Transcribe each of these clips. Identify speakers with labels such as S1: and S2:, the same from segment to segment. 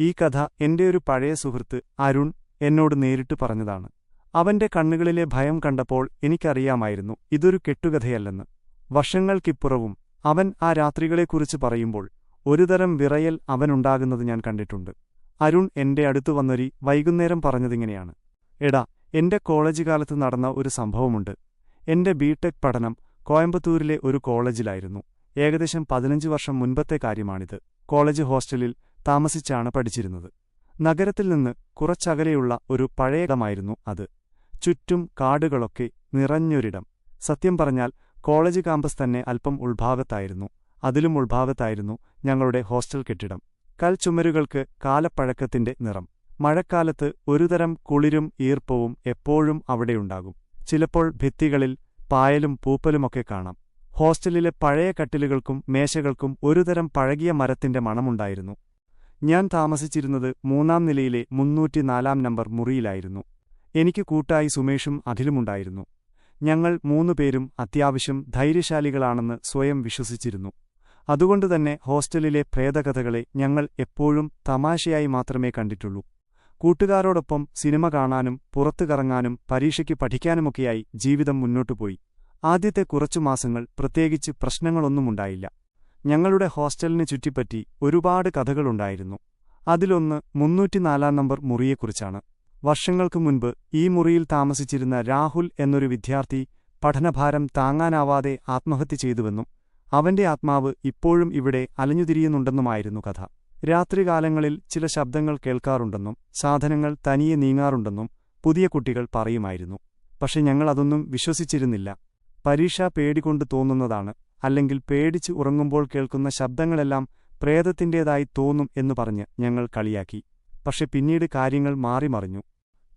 S1: ഈ കഥ എന്റെ ഒരു പഴയ സുഹൃത്ത് അരുൺ എന്നോട് നേരിട്ട് പറഞ്ഞതാണ്. അവന്റെ കണ്ണുകളിലെ ഭയം കണ്ടപ്പോൾ എനിക്കറിയാമായിരുന്നു ഇതൊരു കെട്ടുകഥയല്ലെന്ന്. വർഷങ്ങൾക്കിപ്പുറവും അവൻ ആ രാത്രികളെക്കുറിച്ച് പറയുമ്പോൾ ഒരുതരം വിറയൽ അവനുണ്ടാകുന്നത് ഞാൻ കണ്ടിട്ടുണ്ട്. അരുൺ എന്റെ അടുത്തു വന്നൊരി വൈകുന്നേരം പറഞ്ഞതിങ്ങനെയാണ്. എടാ എന്റെ കോളേജ് കാലത്ത് നടന്ന ഒരു സംഭവമുണ്ട്. എന്റെ ബിടെക് പഠനം കോയമ്പത്തൂരിലെ ഒരു കോളേജിലായിരുന്നു. ഏകദേശം പതിനഞ്ച് വർഷം മുൻപത്തെ കാര്യമാണിത്. കോളേജ് ഹോസ്റ്റലിൽ താമസിച്ചാണ് പഠിച്ചിരുന്നത്. നഗരത്തിൽ നിന്ന് കുറച്ചകലെയുള്ള ഒരു പഴയടമായിരുന്നു അത്. ചുറ്റും കാടുകളൊക്കെ നിറഞ്ഞൊരിടം. സത്യം പറഞ്ഞാൽ കോളേജ് ക്യാമ്പസ് തന്നെ അല്പം ഉൾഭാഗത്തായിരുന്നു. അതിലും ഉൾഭാഗത്തായിരുന്നു ഞങ്ങളുടെ ഹോസ്റ്റൽ കെട്ടിടം. കൽച്ചുമരുകൾക്ക് കാലപ്പഴക്കത്തിന്റെ നിറം. മഴക്കാലത്ത് ഒരുതരം കുളിരും ഈർപ്പവും എപ്പോഴും അവിടെയുണ്ടാകും. ചിലപ്പോൾ ഭിത്തികളിൽ പായലും പൂപ്പലുമൊക്കെ കാണാം. ഹോസ്റ്റലിലെ പഴയ കട്ടിലുകൾക്കും മേശകൾക്കും ഒരുതരം പഴകിയ മരത്തിന്റെ മണമുണ്ടായിരുന്നു. ഞാൻ താമസിച്ചിരുന്നത് മൂന്നാം നിലയിലെ മുന്നൂറ്റിനാലാം നമ്പർ മുറിയിലായിരുന്നു. എനിക്ക് കൂട്ടായി സുമേഷും അഖിലുമുണ്ടായിരുന്നു. ഞങ്ങൾ മൂന്നുപേരും അത്യാവശ്യം ധൈര്യശാലികളാണെന്ന് സ്വയം വിശ്വസിച്ചിരുന്നു. അതുകൊണ്ടുതന്നെ ഹോസ്റ്റലിലെ പ്രേതകഥകളെ ഞങ്ങൾ എപ്പോഴും തമാശയായി മാത്രമേ കണ്ടിട്ടുള്ളൂ. കൂട്ടുകാരോടൊപ്പം സിനിമ കാണാനും പുറത്തു കറങ്ങാനും പരീക്ഷയ്ക്ക് പഠിക്കാനുമൊക്കെയായി ജീവിതം മുന്നോട്ടുപോയി. ആദ്യത്തെ കുറച്ചു മാസങ്ങൾ പ്രത്യേകിച്ച് പ്രശ്നങ്ങളൊന്നുമുണ്ടായില്ല. ഞങ്ങളുടെ ഹോസ്റ്റലിന് ചുറ്റിപ്പറ്റി ഒരുപാട് കഥകളുണ്ടായിരുന്നു. അതിലൊന്ന് മുന്നൂറ്റിനാലാം നമ്പർ മുറിയെക്കുറിച്ചാണ്. വർഷങ്ങൾക്കു മുൻപ് ഈ മുറിയിൽ താമസിച്ചിരുന്ന രാഹുൽ എന്നൊരു വിദ്യാർത്ഥി പഠനഭാരം താങ്ങാനാവാതെ ആത്മഹത്യ ചെയ്തുവെന്നും അവന്റെ ആത്മാവ് ഇപ്പോഴും ഇവിടെ അലഞ്ഞുതിരിയുന്നുണ്ടെന്നുമായിരുന്നു കഥ. രാത്രികാലങ്ങളിൽ ചില ശബ്ദങ്ങൾ കേൾക്കാറുണ്ടെന്നും സാധനങ്ങൾ തനിയെ നീങ്ങാറുണ്ടെന്നും പുതിയ കുട്ടികൾ പറയുമായിരുന്നു. പക്ഷെ ഞങ്ങളതൊന്നും വിശ്വസിച്ചിരുന്നില്ല. പരീക്ഷ പേടികൊണ്ട് തോന്നുന്നതാണ് അല്ലെങ്കിൽ പേടിച്ച് ഉറങ്ങുമ്പോൾ കേൾക്കുന്ന ശബ്ദങ്ങളെല്ലാം പ്രേതത്തിന്റേതായി തോന്നും എന്നു പറഞ്ഞ് ഞങ്ങൾ കളിയാക്കി. പക്ഷെ പിന്നീട് കാര്യങ്ങൾ മാറിമറിഞ്ഞു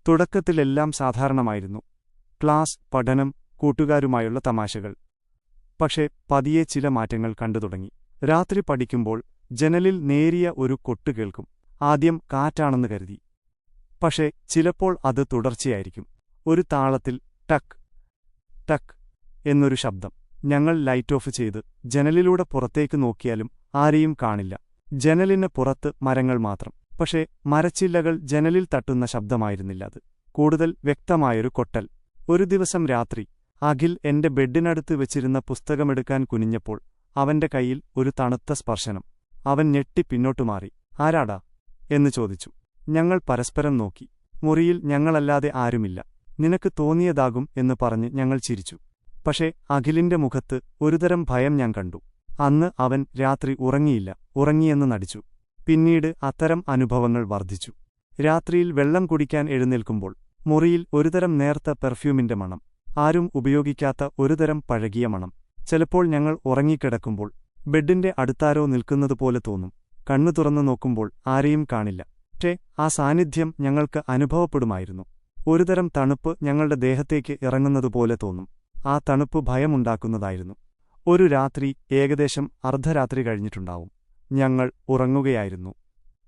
S1: തുടക്കത്തിലെല്ലാം സാധാരണമായിരുന്നു. ക്ലാസ് പഠനം കൂട്ടുകാരുമായുള്ള തമാശകൾ. പക്ഷെ പതിയെ ചില മാറ്റങ്ങൾ കണ്ടു തുടങ്ങി. രാത്രി പഠിക്കുമ്പോൾ ജനലിൽ നേരിയ ഒരു കൊട്ട് കേൾക്കും. ആദ്യം കാറ്റാണെന്ന് കരുതി. പക്ഷേ ചിലപ്പോൾ അത് തുടർച്ചയായിരിക്കും. ഒരു താളത്തിൽ ടക്ക് ടക്ക് എന്നൊരു ശബ്ദം. ഞങ്ങൾ ലൈറ്റ് ഓഫ് ചെയ്ത് ജനലിലൂടെ പുറത്തേക്ക് നോക്കിയാലും ആരെയും കാണില്ല. ജനലിന് പുറത്ത് മരങ്ങൾ മാത്രം. പക്ഷേ മരച്ചില്ലകൾ ജനലിൽ തട്ടുന്ന ശബ്ദമായിരുന്നില്ല അത്. കൂടുതൽ വ്യക്തമായൊരു കൊട്ടൽ. ഒരു ദിവസം രാത്രി അഖിൽ എന്റെ ബെഡിനടുത്ത് വെച്ചിരുന്ന പുസ്തകമെടുക്കാൻ കുനിഞ്ഞപ്പോൾ അവന്റെ കയ്യിൽ ഒരു തണുത്ത സ്പർശനം. അവൻ ഞെട്ടി പിന്നോട്ടു മാറി. ആരാടാ? എന്ന് ചോദിച്ചു. ഞങ്ങൾ പരസ്പരം നോക്കി. മുറിയിൽ ഞങ്ങളല്ലാതെ ആരുമില്ല. നിനക്ക് തോന്നിയതാകും എന്ന് പറഞ്ഞ് ഞങ്ങൾ ചിരിച്ചു. പക്ഷേ അഖിലിന്റെ മുഖത്ത് ഒരുതരം ഭയം ഞാൻ കണ്ടു. അന്ന് അവൻ രാത്രി ഉറങ്ങിയില്ല. ഉറങ്ങിയെന്ന് നടിച്ചു. പിന്നീട് അത്തരം അനുഭവങ്ങൾ വർദ്ധിച്ചു. രാത്രിയിൽ വെള്ളം കുടിക്കാൻ എഴുന്നേൽക്കുമ്പോൾ മുറിയിൽ ഒരുതരം നേർത്ത പെർഫ്യൂമിന്റെ മണം ആരും ഉപയോഗിക്കാത്ത ഒരുതരം പഴകിയ മണം. ചിലപ്പോൾ ഞങ്ങൾ ഉറങ്ങിക്കിടക്കുമ്പോൾ ബെഡിന്റെ അടുത്താരോ നിൽക്കുന്നതുപോലെ തോന്നും. കണ്ണു തുറന്നു നോക്കുമ്പോൾ ആരെയും കാണില്ല. പക്ഷേ ആ സാന്നിധ്യം ഞങ്ങൾക്ക് അനുഭവപ്പെടുമായിരുന്നു. ഒരുതരം തണുപ്പ് ഞങ്ങളുടെ ദേഹത്തേക്ക് ഇറങ്ങുന്നതുപോലെ തോന്നും. ആ തണുപ്പ് ഭയമുണ്ടാക്കുന്നതായിരുന്നു. ഒരു രാത്രി ഏകദേശം അർദ്ധരാത്രി കഴിഞ്ഞിട്ടുണ്ടാവും. ഞങ്ങൾ ഉറങ്ങുകയായിരുന്നു.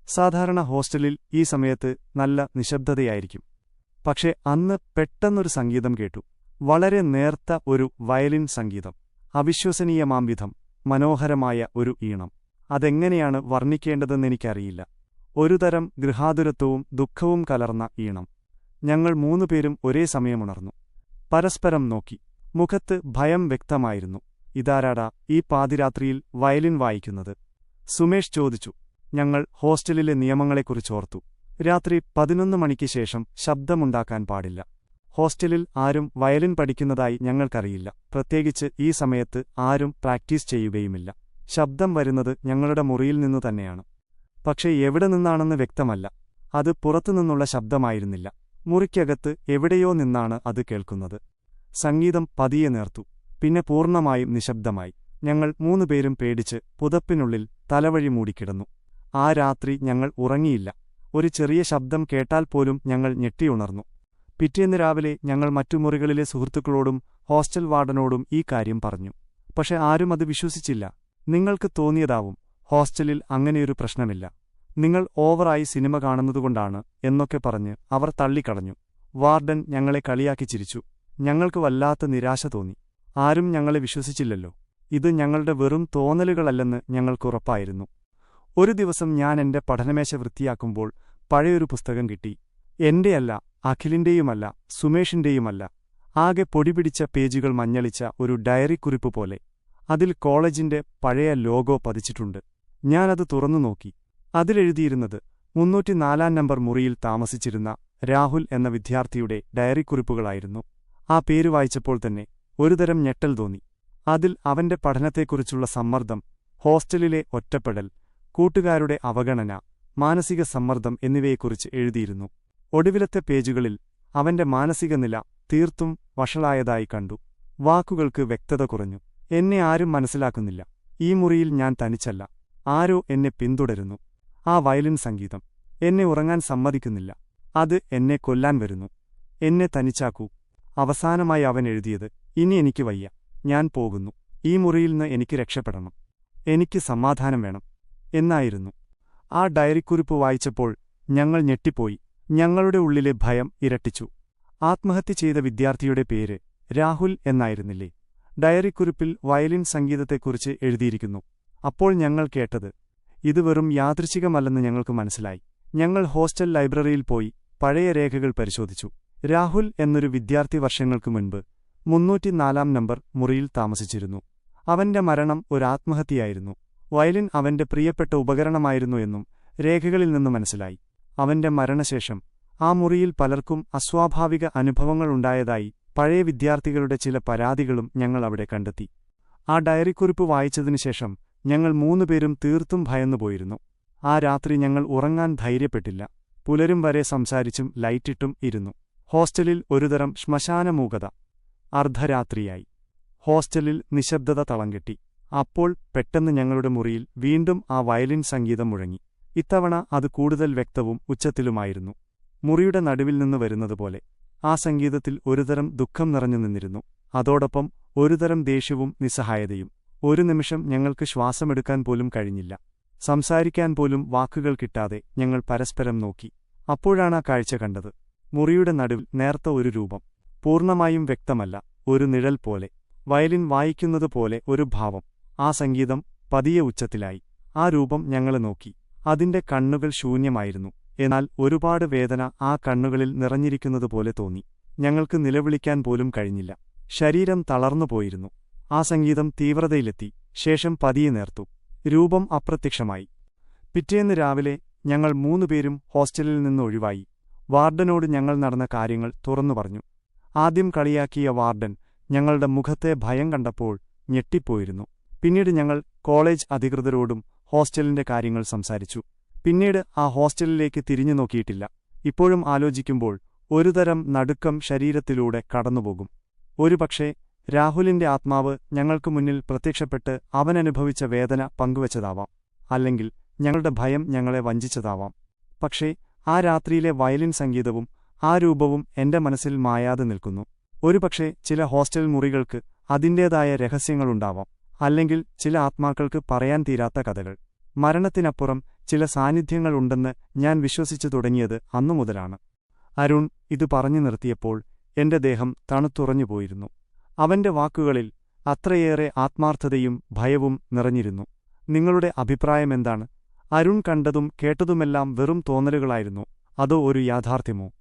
S1: സാധാരണ ഹോസ്റ്റലിൽ ഈ സമയത്ത് നല്ല നിശബ്ദതയായിരിക്കും. പക്ഷെ അന്ന് പെട്ടെന്നൊരു സംഗീതം കേട്ടു. വളരെ നേർത്ത ഒരു വയലിൻ സംഗീതം. അവിശ്വസനീയമാംവിധം മനോഹരമായ ഒരു ഈണം. അതെങ്ങനെയാണ് വർണിക്കേണ്ടതെന്നെനിക്കറിയില്ല ഒരുതരം ഗൃഹാതുരത്വവും ദുഃഖവും കലർന്ന ഈണം. ഞങ്ങൾ മൂന്നുപേരും ഒരേ സമയമുണർന്നു. പരസ്പരം നോക്കി. മുഖത്ത് ഭയം വ്യക്തമായിരുന്നു. ഇതാരാടാ ഈ പാതിരാത്രിയിൽ വയലിൻ വായിക്കുന്നത്? സുമേഷ് ചോദിച്ചു. ഞങ്ങൾ ഹോസ്റ്റലിലെ നിയമങ്ങളെക്കുറിച്ചോർത്തു രാത്രി പതിനൊന്ന് മണിക്ക് ശേഷം ശബ്ദമുണ്ടാക്കാൻ പാടില്ല. ഹോസ്റ്റലിൽ ആരും വയലിൻ പഠിക്കുന്നതായി ഞങ്ങൾക്കറിയില്ല. പ്രത്യേകിച്ച് ഈ സമയത്ത് ആരും പ്രാക്ടീസ് ചെയ്യുകയുമില്ല. ശബ്ദം വരുന്നത് ഞങ്ങളുടെ മുറിയിൽ നിന്നു തന്നെയാണ്. പക്ഷേ എവിടെ നിന്നാണെന്ന് വ്യക്തമല്ല. അത് പുറത്തുനിന്നുള്ള ശബ്ദമായിരുന്നില്ല. മുറിക്കകത്ത് എവിടെയോ നിന്നാണ് അത് കേൾക്കുന്നത്. സംഗീതം പതിയെ നേർത്തു. പിന്നെ പൂർണമായും നിശബ്ദമായി. ഞങ്ങൾ മൂന്നുപേരും പേടിച്ച് പുതപ്പിനുള്ളിൽ തലവഴി മൂടിക്കിടന്നു. ആ രാത്രി ഞങ്ങൾ ഉറങ്ങിയില്ല. ഒരു ചെറിയ ശബ്ദം കേട്ടാൽ പോലും ഞങ്ങൾ ഞെട്ടിയുണർന്നു പിറ്റേന്ന് രാവിലെ ഞങ്ങൾ മറ്റു മുറികളിലെ സുഹൃത്തുക്കളോടും ഹോസ്റ്റൽ വാർഡനോടും ഈ കാര്യം പറഞ്ഞു. പക്ഷെ ആരും അത് വിശ്വസിച്ചില്ല. നിങ്ങൾക്ക് തോന്നിയതാവും ഹോസ്റ്റലിൽ അങ്ങനെയൊരു പ്രശ്നമില്ല. നിങ്ങൾ ഓവറായി സിനിമ കാണുന്നതുകൊണ്ടാണ് എന്നൊക്കെ പറഞ്ഞ് അവർ തള്ളിക്കളഞ്ഞു. വാർഡൻ ഞങ്ങളെ കളിയാക്കി ചിരിച്ചു. ഞങ്ങൾക്ക് വല്ലാത്ത നിരാശ തോന്നി. ആരും ഞങ്ങളെ വിശ്വസിച്ചില്ലല്ലോ. ഇത് ഞങ്ങളുടെ വെറും തോന്നലുകളല്ലെന്ന് ഞങ്ങൾക്കുറപ്പായിരുന്നു ഒരു ദിവസം ഞാൻ എന്റെ പഠനമേശ വൃത്തിയാക്കുമ്പോൾ പഴയൊരു പുസ്തകം കിട്ടി. എന്റെയല്ല അഖിലിന്റെയുമല്ല സുമേഷിന്റെയുമല്ല. ആകെ പൊടിപിടിച്ച പേജുകൾ മഞ്ഞളിച്ച ഒരു ഡയറി കുറിപ്പ് പോലെ. അതിൽ കോളേജിന്റെ പഴയ ലോഗോ പതിച്ചിട്ടുണ്ട്. ഞാനത് തുറന്നു നോക്കി. അതിലെഴുതിയിരുന്നത് മുന്നൂറ്റിനാലാം നമ്പർ മുറിയിൽ താമസിച്ചിരുന്ന രാഹുൽ എന്ന വിദ്യാർത്ഥിയുടെ ഡയറിക്കുറിപ്പുകളായിരുന്നു. ആ പേര് വായിച്ചപ്പോൾ തന്നെ ഒരുതരം ഞെട്ടൽ തോന്നി. അതിൽ അവന്റെ പഠനത്തെക്കുറിച്ചുള്ള സമ്മർദ്ദം ഹോസ്റ്റലിലെ ഒറ്റപ്പെടൽ കൂട്ടുകാരുടെ അവഗണന മാനസിക സമ്മർദ്ദം എന്നിവയെക്കുറിച്ച് എഴുതിയിരുന്നു. ഒടുവിലത്തെ പേജുകളിൽ അവന്റെ മാനസിക നില തീർത്തും വഷളായതായി കണ്ടു. വാക്കുകൾക്ക് വ്യക്തത കുറഞ്ഞു. എന്നെ ആരും മനസ്സിലാക്കുന്നില്ല. ഈ മുറിയിൽ ഞാൻ തനിച്ചല്ല. ആരോ എന്നെ പിന്തുടരുന്നു. ആ വയലിൻ സംഗീതം. എന്നെ ഉറങ്ങാൻ സമ്മതിക്കുന്നില്ല. അത് എന്നെ കൊല്ലാൻ വരുന്നു. എന്നെ തനിച്ചാക്കൂ. അവസാനമായി അവൻ എഴുതിയത് ഇനി എനിക്ക് വയ്യ ഞാൻ പോകുന്നു. ഈ മുറിയിൽ നിന്ന് എനിക്ക് രക്ഷപ്പെടണം. എനിക്ക് സമാധാനം വേണം. എന്നായിരുന്നു. ആ ഡയറിക്കുറിപ്പ് വായിച്ചപ്പോൾ ഞങ്ങൾ ഞെട്ടിപ്പോയി. ഞങ്ങളുടെ ഉള്ളിലെ ഭയം ഇരട്ടിച്ചു. ആത്മഹത്യ ചെയ്ത വിദ്യാർത്ഥിയുടെ പേര് രാഹുൽ എന്നായിരുന്നില്ലേ? ഡയറിക്കുറിപ്പിൽ വയലിൻ സംഗീതത്തെക്കുറിച്ച് എഴുതിയിരിക്കുന്നു. അപ്പോൾ ഞങ്ങൾ കേട്ടത് ഇത് വെറും യാദൃശികമല്ലെന്ന് ഞങ്ങൾക്ക് മനസ്സിലായി. ഞങ്ങൾ ഹോസ്റ്റൽ ലൈബ്രറിയിൽ പോയി പഴയ രേഖകൾ പരിശോധിച്ചു. രാഹുൽ എന്നൊരു വിദ്യാർത്ഥി വർഷങ്ങൾക്കു മുൻപ് മുന്നൂറ്റിനാലാം നമ്പർ മുറിയിൽ താമസിച്ചിരുന്നു. അവന്റെ മരണം ഒരു ആത്മഹത്യയായിരുന്നു വയലിൻ അവന്റെ പ്രിയപ്പെട്ട ഉപകരണമായിരുന്നു എന്നും രേഖകളിൽ നിന്ന് മനസ്സിലായി. അവന്റെ മരണശേഷം ആ മുറിയിൽ പലർക്കും അസ്വാഭാവിക അനുഭവങ്ങളുണ്ടായതായി പഴയ വിദ്യാർത്ഥികളുടെ ചില പരാതികളും ഞങ്ങൾ അവിടെ കണ്ടെത്തി. ആ ഡയറിക്കുറിപ്പ് വായിച്ചതിനുശേഷം ഞങ്ങൾ മൂന്നുപേരും തീർത്തും ഭയന്നുപോയിരുന്നു. ആ രാത്രി ഞങ്ങൾ ഉറങ്ങാൻ ധൈര്യപ്പെട്ടില്ല. പുലരും വരെ സംസാരിച്ചും ലൈറ്റിട്ടും ഇരുന്നു. ഹോസ്റ്റലിൽ ഒരുതരം ശ്മശാനമൂകത. അർദ്ധരാത്രിയായി. ഹോസ്റ്റലിൽ നിശബ്ദത തളംകെട്ടി. അപ്പോൾ പെട്ടെന്ന് ഞങ്ങളുടെ മുറിയിൽ വീണ്ടും ആ വയലിൻ സംഗീതം മുഴങ്ങി. ഇത്തവണ അത് കൂടുതൽ വ്യക്തവും ഉച്ചത്തിലുമായിരുന്നു. മുറിയുടെ നടുവിൽ നിന്ന് വരുന്നതുപോലെ. ആ സംഗീതത്തിൽ ഒരുതരം ദുഃഖം നിറഞ്ഞു നിന്നിരുന്നു. അതോടൊപ്പം ഒരുതരം ദേഷ്യവും നിസ്സഹായതയും. ഒരു നിമിഷം ഞങ്ങൾക്ക് ശ്വാസമെടുക്കാൻ പോലും കഴിഞ്ഞില്ല. സംസാരിക്കാൻ പോലും വാക്കുകൾ കിട്ടാതെ ഞങ്ങൾ പരസ്പരം നോക്കി. അപ്പോഴാണ് ആ കാഴ്ച കണ്ടത്. മുറിയുടെ നടുവിൽ നേർത്ത ഒരു രൂപം. പൂർണമായും വ്യക്തമല്ല ഒരു നിഴൽ പോലെ. വയലിൻ വായിക്കുന്നതുപോലെ ഒരു ഭാവം. ആ സംഗീതം പതിയെ ഉച്ചത്തിലായി. ആ രൂപം ഞങ്ങളെ നോക്കി. അതിന്റെ കണ്ണുകൾ ശൂന്യമായിരുന്നു. എന്നാൽ ഒരുപാട് വേദന ആ കണ്ണുകളിൽ നിറഞ്ഞിരിക്കുന്നതുപോലെ തോന്നി. ഞങ്ങൾക്ക് നിലവിളിക്കാൻ പോലും കഴിഞ്ഞില്ല. ശരീരം തളർന്നുപോയിരുന്നു ആ സംഗീതം തീവ്രതയിലെത്തി. ശേഷം പതിയെ നേർത്തു. രൂപം അപ്രത്യക്ഷമായി. പിറ്റേന്ന് രാവിലെ ഞങ്ങൾ മൂന്നുപേരും ഹോസ്റ്റലിൽ നിന്ന് ഒഴിവായി. വാർഡനോട് ഞങ്ങൾ നടന്ന കാര്യങ്ങൾ തുറന്നു പറഞ്ഞു. ആദ്യം കളിയാക്കിയ വാർഡൻ ഞങ്ങളുടെ മുഖത്തെ ഭയം കണ്ടപ്പോൾ ഞെട്ടിപ്പോയിരുന്നു. പിന്നീട് ഞങ്ങൾ കോളേജ് അധികൃതരോടും ഹോസ്റ്റലിന്റെ കാര്യങ്ങൾ സംസാരിച്ചു. പിന്നീട് ആ ഹോസ്റ്റലിലേക്ക് തിരിഞ്ഞു നോക്കിയിട്ടില്ല. ഇപ്പോഴും ആലോചിക്കുമ്പോൾ ഒരുതരം നടുക്കം ശരീരത്തിലൂടെ കടന്നുപോകും. ഒരുപക്ഷേ രാഹുലിന്റെ ആത്മാവ് ഞങ്ങൾക്ക് മുന്നിൽ പ്രത്യക്ഷപ്പെട്ട് അവനനുഭവിച്ച വേദന പങ്കുവച്ചതാവാം. അല്ലെങ്കിൽ ഞങ്ങളുടെ ഭയം ഞങ്ങളെ വഞ്ചിച്ചതാവാം. പക്ഷേ ആ രാത്രിയിലെ വയലിൻ സംഗീതവും ആ രൂപവും എന്റെ മനസ്സിൽ മായാതെ നിൽക്കുന്നു. ഒരുപക്ഷെ ചില ഹോസ്റ്റൽ മുറികൾക്ക് അതിന്റേതായ രഹസ്യങ്ങളുണ്ടാവാം അല്ലെങ്കിൽ ചില ആത്മാക്കൾക്ക് പറയാൻ തീരാത്ത കഥകൾ. മരണത്തിനപ്പുറം ചില സാന്നിധ്യങ്ങളുണ്ടെന്ന് ഞാൻ വിശ്വസിച്ചു തുടങ്ങിയത് അന്നു മുതലാണ്. അരുൺ ഇത് പറഞ്ഞു നിർത്തിയപ്പോൾ എന്റെ ദേഹം തണുത്തുറഞ്ഞുപോയിരുന്നു അവന്റെ വാക്കുകളിൽ അത്രയേറെ ആത്മാർത്ഥതയും ഭയവും നിറഞ്ഞിരുന്നു. നിങ്ങളുടെ അഭിപ്രായമെന്താണ്? അരുൺ കണ്ടതും കേട്ടതുമെല്ലാം വെറും തോന്നലുകളായിരുന്നു. അതോ ഒരു യാഥാർത്ഥ്യമോ?